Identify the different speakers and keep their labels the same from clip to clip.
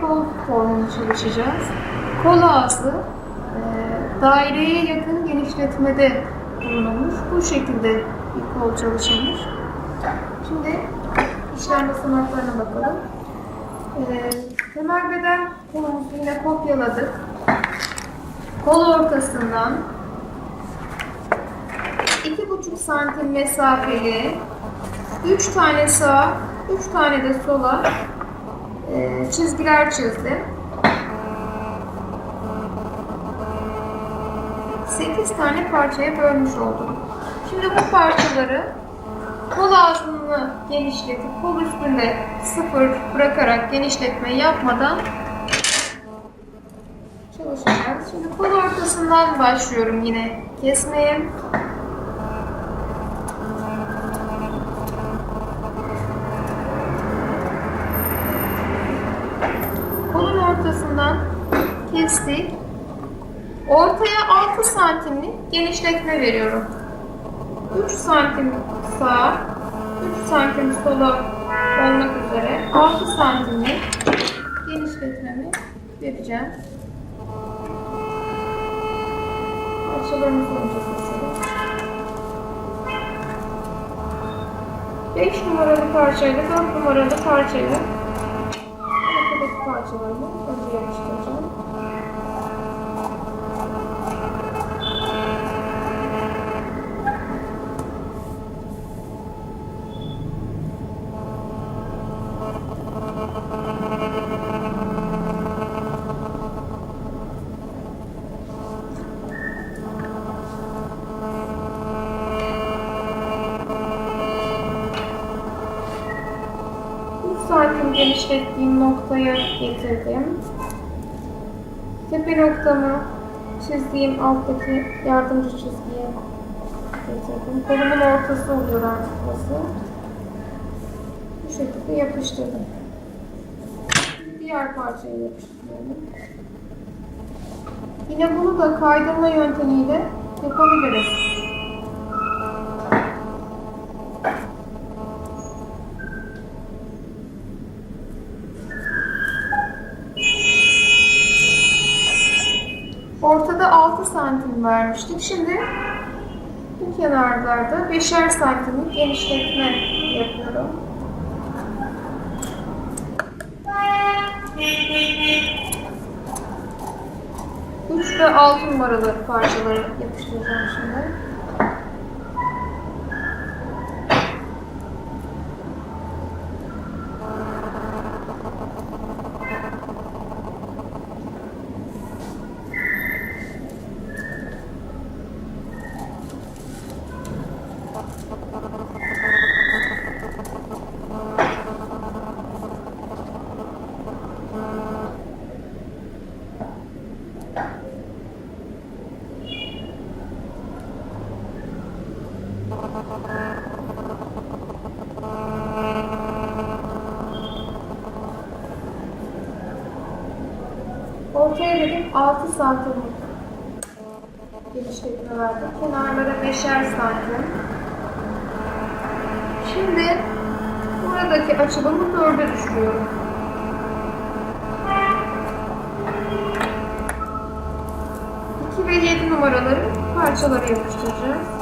Speaker 1: kol formunu çalışacağız. Kol ağzı e, daireye yakın genişletmede bulunulmuş. Bu şekilde bir kol çalışılmış. Şimdi işlem basamaklarına bakalım. E, temel beden kolumuzu yine kopyaladık. Kol ortasından 2,5 santim mesafeli 3 tane sağa, 3 tane de sola e, çizgiler çizdim. 8 tane parçaya bölmüş oldum. Şimdi bu parçaları kol ağzını genişletip kol üstünde sıfır bırakarak genişletme yapmadan çalışacağız. Şimdi kol ortasından başlıyorum yine kesmeye. Ortasından kestik. Ortaya 6 santimlik genişletme veriyorum. 3 santim sağa, 3 santim sola olmak üzere 6 santimlik genişletmemi vereceğim. Parçalarımızı önce keselim. 5 numaralı parçayla 4 numaralı parçayla Arkadaki parçalarını önce yapıştıracağım. Bu santim genişlettiğim noktaya getirdim. Tepe noktamı çizdiğim alttaki yardımcı çizgiye getirdim. Kolumun ortası oluyor artık burası. Bu şekilde yapıştırdım. Diğer parçayı yapıştırıyorum. Yine bunu da kaydırma yöntemiyle yapabiliriz. 6 santim vermiştik. Şimdi bu kenarlarda 5'er santimlik genişletme yapıyorum. Üç ve altı numaralı parçaları yapıştıracağım şimdi. Ortaya dedim 6 santimlik genişletme verdim. Kenarlara 5'er santim. Şimdi buradaki açılımı 4'e düşürüyorum. Ve 7 numaraları parçalara yapıştıracağız.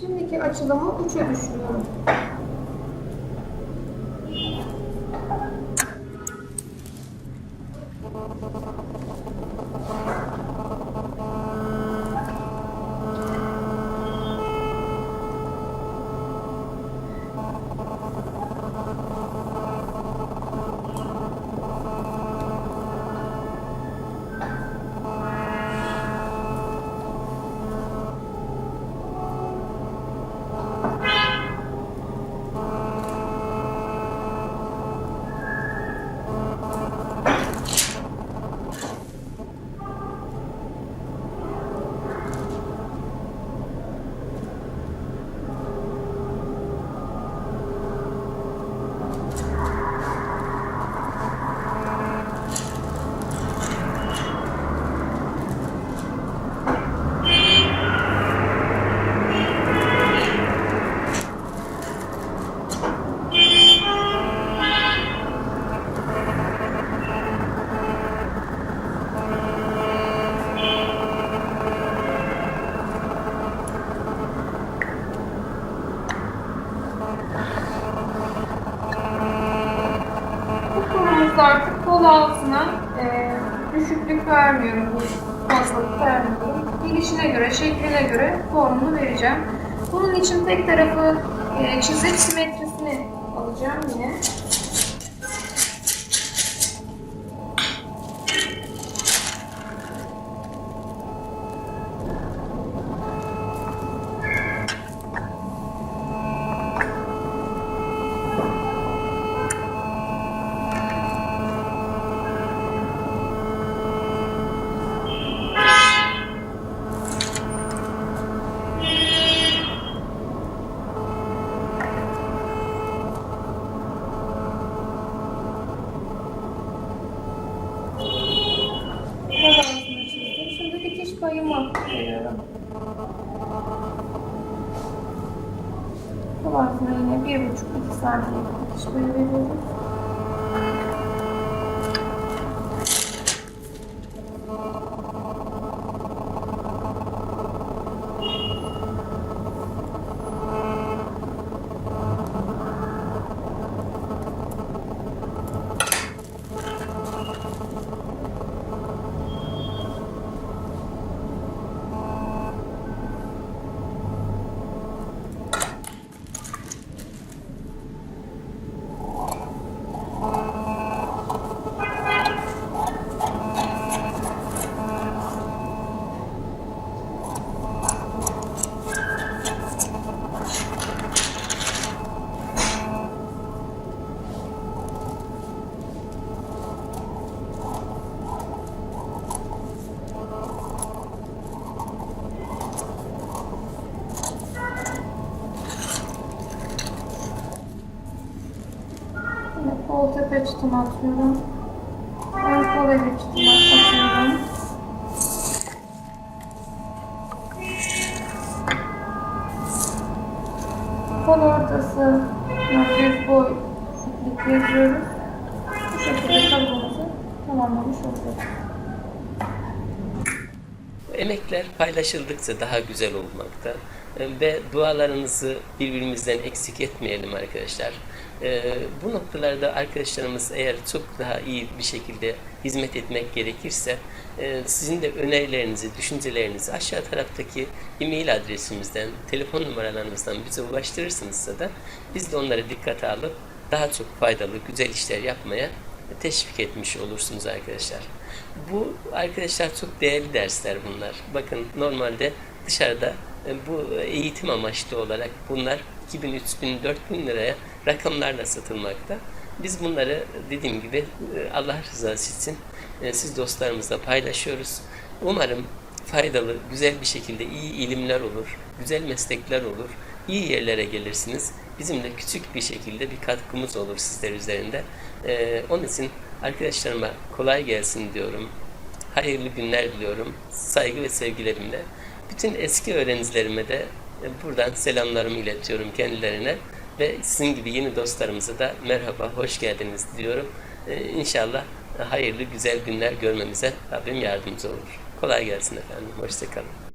Speaker 1: Şimdiki açılımı 3'e düşürüyorum. Artık kol altına e, düşüklük vermiyorum. Fazlalık vermiyorum. Gelişine göre, şekline göre formunu vereceğim. Bunun için tek tarafı e, çizip simetrisini alacağım yine. Kol altına çizdim. Payımı veriyorum. Buçuk iki santimlik dikiş payı veriyoruz. Yine tutum atıyorum. Ön kol evi tutum atıyorum. Kol ortası düz boy iplik yazıyoruz. Bu şekilde kalıbımızı tamamlamış oluyoruz.
Speaker 2: Emekler paylaşıldıkça daha güzel olmakta ve dualarınızı birbirimizden eksik etmeyelim arkadaşlar. E, Bu noktalarda arkadaşlarımız eğer çok daha iyi bir şekilde hizmet etmek gerekirse e, sizin de önerilerinizi, düşüncelerinizi aşağı taraftaki e-mail adresimizden, telefon numaralarımızdan bize ulaştırırsınızsa da biz de onları dikkate alıp daha çok faydalı, güzel işler yapmaya teşvik etmiş olursunuz arkadaşlar. Bu arkadaşlar çok değerli dersler bunlar. Bakın normalde dışarıda e, bu eğitim amaçlı olarak bunlar 2000, 3000, 4000 liraya rakamlarla satılmakta. Biz bunları dediğim gibi e, Allah rızası için e, siz dostlarımızla paylaşıyoruz. Umarım faydalı, güzel bir şekilde iyi ilimler olur, güzel meslekler olur, iyi yerlere gelirsiniz. Bizim de küçük bir şekilde bir katkımız olur sizler üzerinde. Ee, onun için arkadaşlarıma kolay gelsin diyorum. Hayırlı günler diliyorum. Saygı ve sevgilerimle. Bütün eski öğrencilerime de e, buradan selamlarımı iletiyorum kendilerine. Ve sizin gibi yeni dostlarımıza da merhaba, hoş geldiniz diyorum. Ee, inşallah hayırlı, güzel günler görmemize Rabbim yardımcı olur. Kolay gelsin efendim. Hoşçakalın.